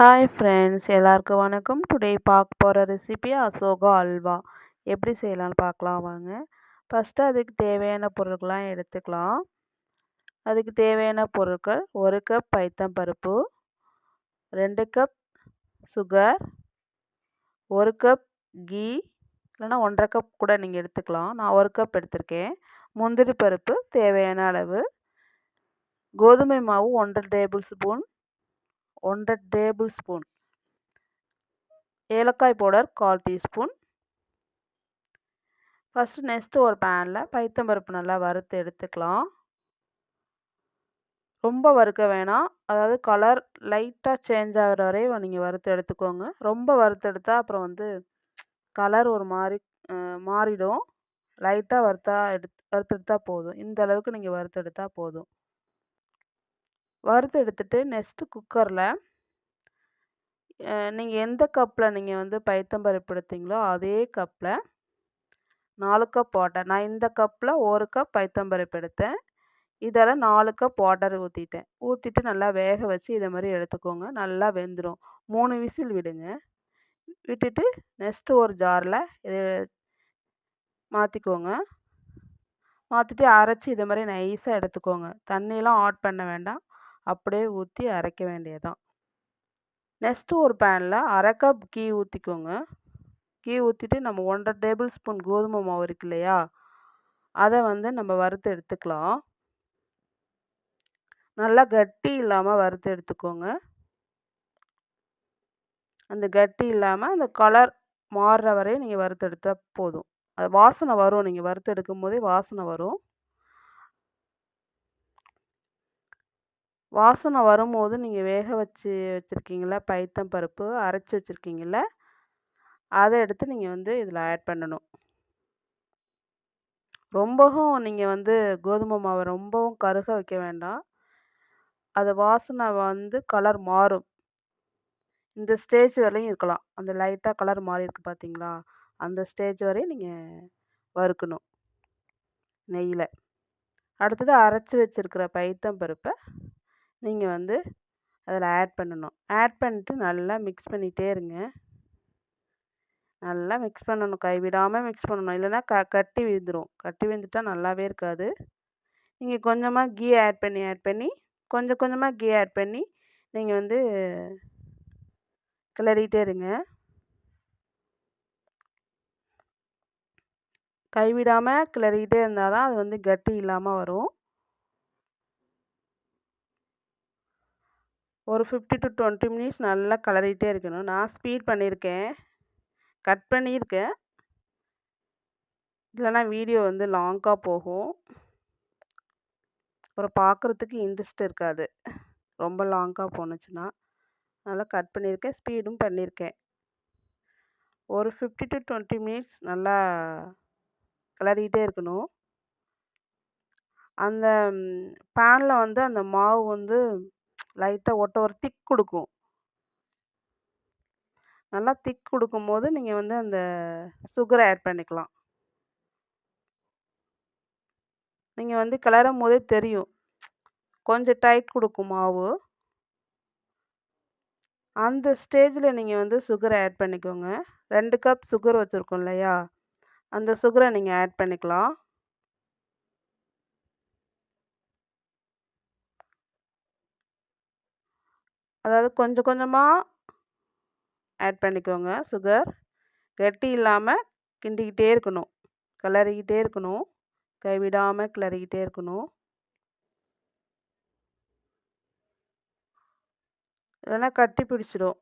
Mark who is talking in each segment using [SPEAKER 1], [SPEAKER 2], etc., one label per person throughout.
[SPEAKER 1] Hi friends எல்லாருக்கும் வணக்கம். Today பார்க்க போகிற ரெசிபி அசோகா அல்வா. எப்படி செய்யலாம்னு பார்க்கலாம் வாங்க. ஃபஸ்ட்டு அதுக்கு தேவையான பொருட்கள்லாம் எடுத்துக்கலாம். அதுக்கு தேவையான பொருட்கள் ஒரு கப் பைத்தம் பருப்பு ரெண்டு கப் சுகர் ஒரு கப் கீ இல்லைனா ஒன்றரை கப் கூட நீங்கள் எடுத்துக்கலாம். நான் ஒரு கப் எடுத்திருக்கேன். முந்திரி பருப்பு தேவையான அளவு கோதுமை மாவு ஒன்றரை டேபிள் ஸ்பூன் ஒன்றரை டேபிள் ஸ்பூன் ஏலக்காய் பவுடர் கால் டீஸ்பூன். ஃபஸ்ட்டு நெக்ஸ்ட்டு ஒரு பேனில் பைத்தம்பருப்பு நல்லா வறுத்து எடுத்துக்கலாம். ரொம்ப வறுக்க வேணாம். அதாவது கலர் லைட்டாக சேஞ்ச் ஆகிற வரையும் நீங்கள் வறுத்து எடுத்துக்கோங்க. ரொம்ப வறுத்து எடுத்தால் அப்புறம் வந்து கலர் ஒரு மாதிரி மாறிடும். லைட்டாக வறுத்தா எடுத்து வறுத்து எடுத்தால் போதும். இந்த அளவுக்கு நீங்கள் வறுத்து எடுத்தால் போதும். வறுத்து எடுத்துட்டு நெக்ஸ்ட்டு குக்கரில் நீங்கள் எந்த கப்பில் நீங்கள் வந்து பைத்தம்பருப்பு எடுத்தீங்களோ அதே கப்பில் நாலு கப் வாட்டர் நான் இந்த கப்பில் ஒரு கப் பைத்தம்பருப்பு எடுத்தேன். இதில் நாலு கப் வாட்டர் ஊற்றிட்டேன் ஊற்றிட்டு நல்லா வேக வச்சு இதை மாதிரி எடுத்துக்கோங்க. நல்லா வெந்துடும் மூணு விசில் விடுங்க. விட்டுட்டு நெக்ஸ்ட்டு ஒரு ஜாரில் இதை மாற்றிக்கோங்க மாற்றிட்டு அரைச்சி இதை மாதிரி நைஸாக எடுத்துக்கோங்க. தண்ணியெலாம் ஆட் பண்ண வேண்டாம். அப்படியே ஊற்றி அரைக்க வேண்டியதான் நெக்ஸ்ட்டு ஒரு பேனில் அரை கப் கீ ஊற்றிக்கோங்க கீ ஊற்றிட்டு நம்ம ஒன்றரை டேபிள் ஸ்பூன் கோதுமை மாவு இருக்கு இல்லையா? அதை வந்து நம்ம வறுத்து எடுத்துக்கலாம். நல்லா கட்டி இல்லாமல் வறுத்து எடுத்துக்கோங்க. அந்த கட்டி இல்லாமல் அந்த கலர் மாறுற வரையும் நீங்கள் வறுத்து எடுத்தால் போதும். அது வாசனை வரும். நீங்கள் வறுத்து எடுக்கும் போதே வாசனை வரும். வாசனை வரும்போது நீங்கள் வேக வச்சு வச்சுருக்கீங்கள பைத்தம் பருப்பு அரைச்சி வச்சுருக்கீங்கள அதை எடுத்து நீங்கள் வந்து இதில் ஆட் பண்ணணும். ரொம்பவும் நீங்கள் வந்து கோதுமை மாவை ரொம்பவும் கருக வைக்க வேண்டாம். அது வாசனை வந்து கலர் மாறும். இந்த ஸ்டேஜ் வரையும் இருக்கலாம். அந்த லைட்டாக கலர் மாறி இருக்கு பார்த்தீங்களா அந்த ஸ்டேஜ் வரையும் நீங்கள் வறுக்கணும். நெய்யில். அடுத்தது அரைச்சி வச்சுருக்கிற பைத்தம் பருப்பை நீங்கள் வந்து அதில் ஆட் பண்ணணும். ஆட் பண்ணிட்டு நல்லா மிக்ஸ் பண்ணிகிட்டே இருங்க. நல்லா மிக்ஸ் பண்ணணும். கைவிடாமல் மிக்ஸ் பண்ணணும். இல்லைன்னா க கட்டி விழுந்துடும் கட்டி விழுந்துட்டால் நல்லாவே இருக்காது. நீங்கள் கொஞ்சமாக கீ ஆட் பண்ணி ஆட் பண்ணி கொஞ்சம் கொஞ்சமாக கீ ஆட் பண்ணி நீங்கள் வந்து கிளறிட்டே இருங்க. கைவிடாமல் கிளறிக்கிட்டே இருந்தால் தான் அது வந்து கட்டி இல்லாமல் வரும். ஒரு ஃபிஃப்டி டு டுவெண்ட்டி மினிட்ஸ் நல்லா கலரிகிட்டே இருக்கணும். நான் ஸ்பீட் பண்ணியிருக்கேன். கட் பண்ணியிருக்கேன். இல்லைனா வீடியோ வந்து லாங்காக போகும். அப்புறம் பார்க்குறதுக்கு இன்ட்ரெஸ்ட் இருக்காது. ரொம்ப லாங்காக போணுச்சுன்னா. நல்லா கட் பண்ணியிருக்கேன் ஸ்பீடும் பண்ணியிருக்கேன். ஒரு ஃபிஃப்டி டு டுவெண்ட்டி மினிட்ஸ் நல்லா கிளறிக்கிட்டே இருக்கணும். அந்த பேனில் வந்து அந்த மாவு வந்து லைட்டாக ஒட்ட ஒரு திக் கொடுக்கும். நல்லா திக் கொடுக்கும்போது நீங்கள் வந்து அந்த சுகரை ஆட் பண்ணிக்கலாம். நீங்கள் வந்து கிளறும் போதே தெரியும். கொஞ்சம் டைட் கொடுக்கும் மாவு. அந்த ஸ்டேஜில் நீங்கள் வந்து சுகரை ஆட் பண்ணிக்கோங்க. ரெண்டு கப் சுகர் வச்சுருக்கோம் இல்லையா? அந்த சுகரை நீங்கள் ஆட் பண்ணிக்கலாம். அதாவது கொஞ்சம் கொஞ்சமாக ஆட் பண்ணிக்கோங்க. சுகர் கட்டி இல்லாமல் கிண்டிக்கிட்டே இருக்கணும். கிளறிக்கிட்டே இருக்கணும். கைவிடாமல் கிளறிக்கிட்டே இருக்கணும். இல்லைன்னா கட்டி பிடிச்சிடும்.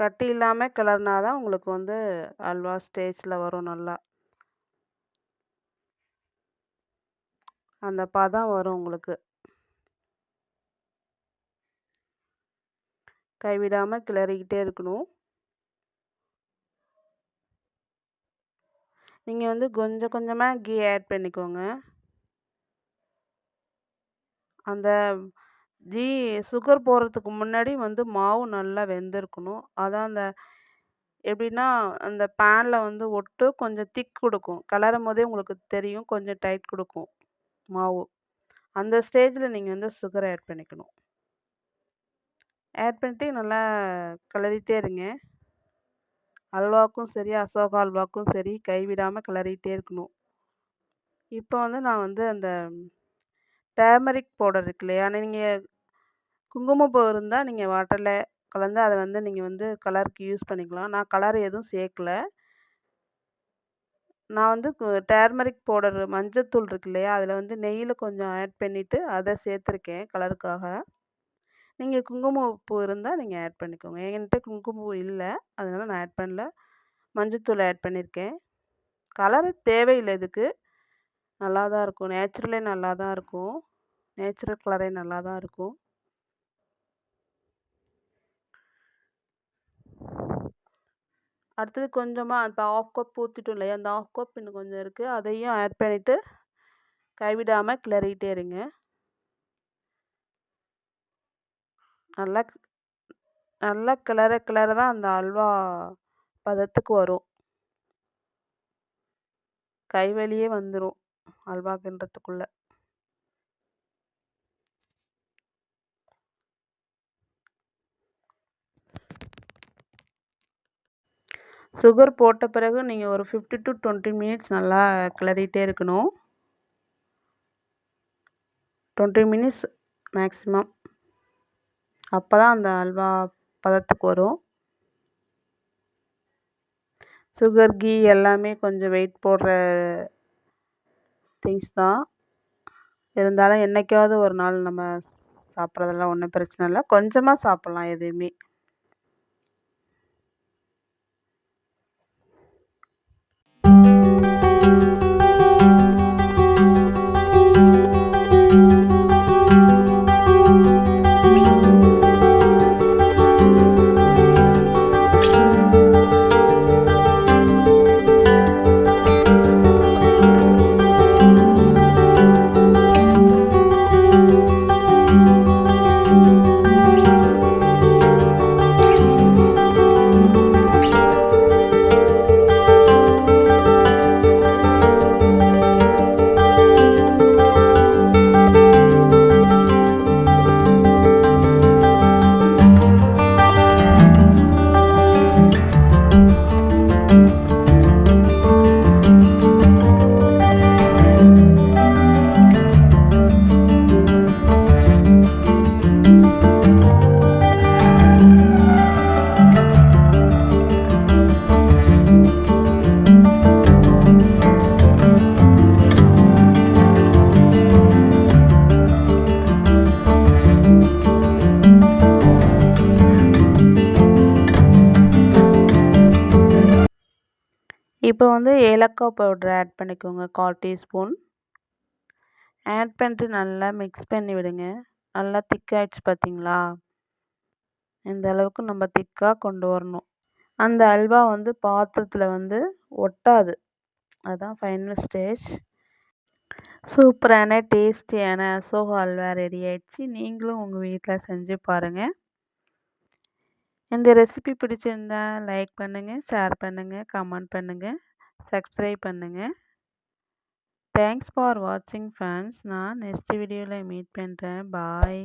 [SPEAKER 1] கட்டி இல்லாமல் கிளறினா தான் உங்களுக்கு வந்து அல்வா ஸ்டேஜில் வரும் நல்லா. அந்த பதம் வரும் உங்களுக்கு. கைவிடாமல் கிளறிக்கிட்டே இருக்கணும். நீங்கள் வந்து கொஞ்சம் கொஞ்சமாக கீ ஆட் பண்ணிக்கோங்க. அந்த கீ சுகர் போடுறதுக்கு முன்னாடி வந்து மாவு நல்லா வெந்திருக்கணும். அதான் அந்த எப்படின்னா அந்த பேனில் வந்து ஒட்டு கொஞ்சம் திக் கொடுக்கும். கலரும் போதே உங்களுக்கு தெரியும் கொஞ்சம் டைட் கொடுக்கும். மாவு. அந்த ஸ்டேஜில் நீங்கள் வந்து சுகரை ஆட் பண்ணிக்கணும். ஆட் பண்ணிட்டு நல்லா கிளறிட்டே இருங்க. அல்வாவுக்கும் சரி அசோகா அல்வாவுக்கும் சரி கைவிடாமல் கிளறிட்டே இருக்கணும். இப்போ வந்து நான் வந்து அந்த டேமரிக் பவுடர் இருக்கு இல்லையா நீங்கள் குங்குமப்பூ இருந்தால் நீங்கள் வாட்டரில் கலந்து அதை வந்து நீங்கள் வந்து கலருக்கு யூஸ் பண்ணிக்கலாம். நான் கலர் எதுவும் சேர்க்கல. நான் வந்து டேர்மரிக் பவுடர் மஞ்சத்தூள் இருக்கு இல்லையா? அதில் வந்து நெய்யில் கொஞ்சம் ஆட் பண்ணிவிட்டு அதை சேர்த்துருக்கேன் கலருக்காக நீங்கள் குங்குமப்பூ இருந்தால் நீங்கள் ஆட் பண்ணிக்கோங்க. என்கிட்ட குங்குமப்பூ இல்லை. அதனால் நான் ஆட் பண்ணல. மஞ்சத்தூள் ஆட் பண்ணியிருக்கேன் கலரு தேவையில்லை இதுக்கு. நல்லா தான் இருக்கும். நேச்சுரலே நல்லா தான் இருக்கும். நேச்சுரல் கலரே நல்லா தான் இருக்கும். அடுத்தது கொஞ்சமாக இப்போ ஆஃப் கப் ஊற்றிட்டோம் இல்லையா? அந்த ஆஃப் கப் இன்னும் கொஞ்சம் இருக்குது அதையும் ஆட் பண்ணிவிட்டு கைவிடாமல் கிளறிக்கிட்டே இருங்க. நல்லா நல்லா கிளற கிளற தான் அந்த அல்வா பதத்துக்கு வரும். கைவெளியே வந்துடும் அல்வா கிண்டுறதுக்குள்ளே. சுகர் போட்ட பிறகு நீங்கள் ஒரு ஃபிஃப்டி டு டுவெண்ட்டி மினிட்ஸ் நல்லா கிளறிட்டே இருக்கணும். டுவெண்ட்டி மினிட்ஸ் மேக்ஸிமம் அப்போ தான் அந்த அல்வா பதத்துக்கு வரும். சுகர் கீ எல்லாமே கொஞ்சம் வெயிட் போடுற திங்ஸ் தான். இருந்தாலும் என்றைக்காவது ஒரு நாள் நம்ம சாப்பிட்றதெல்லாம் ஒன்றும் பிரச்சனை இல்லை. கொஞ்சமாக சாப்பிட்லாம் எதையுமே இப்போ வந்து ஏலக்காய் பவுட்ரு ஆட் பண்ணிக்கோங்க கால் டீஸ்பூன். ஆட் பண்ணிட்டு நல்லா மிக்ஸ் பண்ணி விடுங்க. நல்லா திக்காகிடுச்சு பார்த்தீங்களா இந்த அளவுக்கு நம்ம திக்காக கொண்டு வரணும். அந்த அல்வா வந்து பாத்திரத்தில் வந்து ஒட்டாது. அதுதான் ஃபைனல் ஸ்டேஜ் சூப்பரான டேஸ்டியான அசோகா அல்வா ரெடி ஆயிடுச்சு. நீங்களும் உங்கள் வீட்டில் செஞ்சு பாருங்கள் இந்த ரெசிபி பிடிச்சிருந்தா லைக் பண்ணுங்கள் ஷேர் பண்ணுங்கள் கமெண்ட் பண்ணுங்கள் சப்ஸ்கிரைப் பண்ணுங்கள் தேங்க்ஸ் ஃபார் வாட்சிங் ஃபேன்ஸ் நான் நெக்ஸ்ட் வீடியோவில் மீட் பண்ணுறேன் பாய்